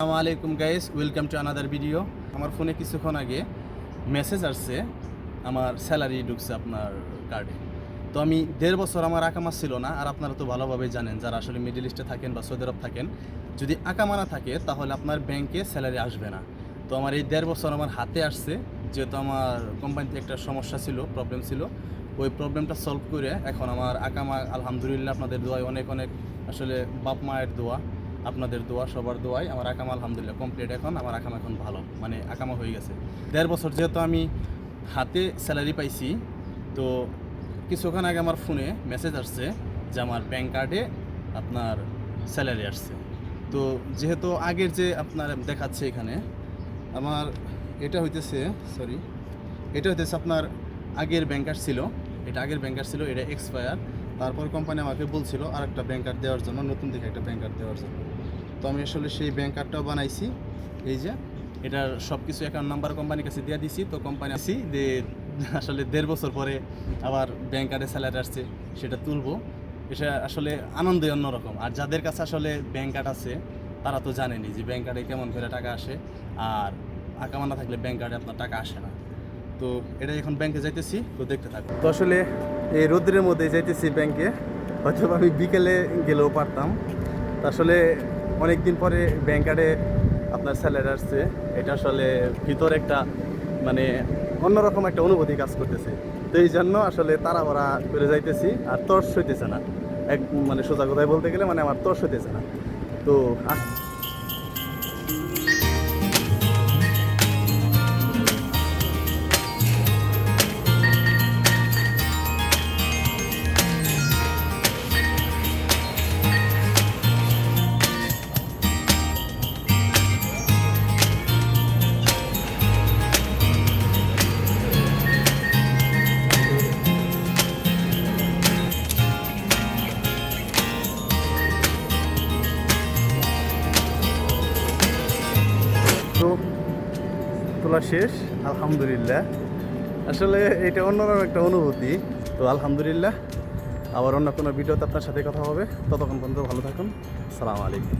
আসসালামু আলাইকুম guys welcome to another video আমার ফোনে কিছুক্ষণ আগে মেসেজ আসছে, আমার স্যালারি ঢুকছে আপনার কার্ডে তো আমি দেড় বছর আমার আকামা ছিল না, আর আপনারা তো ভালোভাবে জানেন যারা আসলে মিডিল ইস্টে থাকেন বা সৌদি আরব থাকেন, যদি আকামা না থাকে তাহলে আপনার ব্যাংকে স্যালারি আসবে না। তো আমার এই দেড় বছর আমার হাতে আসছে, যেহেতু আমার কোম্পানিতে একটা সমস্যা ছিল প্রবলেম ছিল। ওই প্রবলেমটা সলভ করে এখন আমার আকামা আলহামদুলিল্লাহ আপনাদের দোয়ায় অনেক অনেক আসলে বাপ মায়ের দোয়া। আপনাদের দোয়া, সবার দোয়াই। আমার আকামা আলহামদুলিল্লাহ কমপ্লিট এখন, আমার আকামা এখন ভালো মানে আকামা হয়ে গেছে। দেড় বছর যেহেতু আমি হাতে স্যালারি পাইছি, তো কিছুক্ষণ আগে আমার ফোনে মেসেজ আসছে যে আমার ব্যাংক কার্ডে আপনার স্যালারি আসছে। তো যেহেতু আগের যে আপনার দেখাচ্ছে এখানে, আমার এটা হইতেছে সরি এটা হইতেছে আপনার আগের ব্যাংক কার্ড ছিল, এটা আগের ব্যাংক কার্ড ছিল, এটা এক্সপায়ার তারপর কোম্পানি আমাকে বলছিল আর একটা ব্যাংক কার্ড দেওয়ার জন্য, নতুন দেখে একটা ব্যাংক কার্ড দেওয়ার জন্য। তো আমি আসলে সেই ব্যাংক কার্ডটাও বানাইছি। এই যে, এটার সব কিছু অ্যাকাউন্ট নাম্বার কোম্পানির কাছে দিয়ে দিছি। তো কোম্পানি আছি যে আসলে দেড় বছর পরে আবার ব্যাংক কার্ডে স্যালারি আসছে, সেটা তুলবো। এটা আসলে আনন্দই অন্যরকম। আর যাদের কাছে আসলে ব্যাংক কার্ড আছে, তারা তো জানেনি যে ব্যাংক কার্ডে কেমন করে টাকা আসে। আর আঁকা না থাকলে ব্যাংক কার্ডে আপনার টাকা আসে না। তো এটা এখন ব্যাংকে যাইতেছি, তো দেখতে থাকো। তো আসলে এই রোদ্রের মধ্যে যাইতেছি ব্যাংকে হয়তো আমি বিকেলে গেলেও পারতাম। আসলে অনেক দিন পরে ব্যাংকারে আপনার স্যালারি আসছে, এটা আসলে ভিতর একটা মানে অন্যরকম একটা অনুভূতি কাজ করতেছে। তো এই জন্য আসলে তাড়াহুড়া করে যাইতেছি, আর তর্স হইতেছে না। এক মানে সোজা কথায় বলতে গেলে মানে আমার তর্স হইতেছে না। তো তো তোলা শেষ, আলহামদুলিল্লাহ। আসলে এটা অন্যরকম একটা অনুভূতি। তো আলহামদুলিল্লাহ, আবার অন্য কোনো ভিডিওতে আপনার সাথে কথা হবে। ততক্ষণ পর্যন্ত ভালো থাকুন। সালাম আলাইকুম।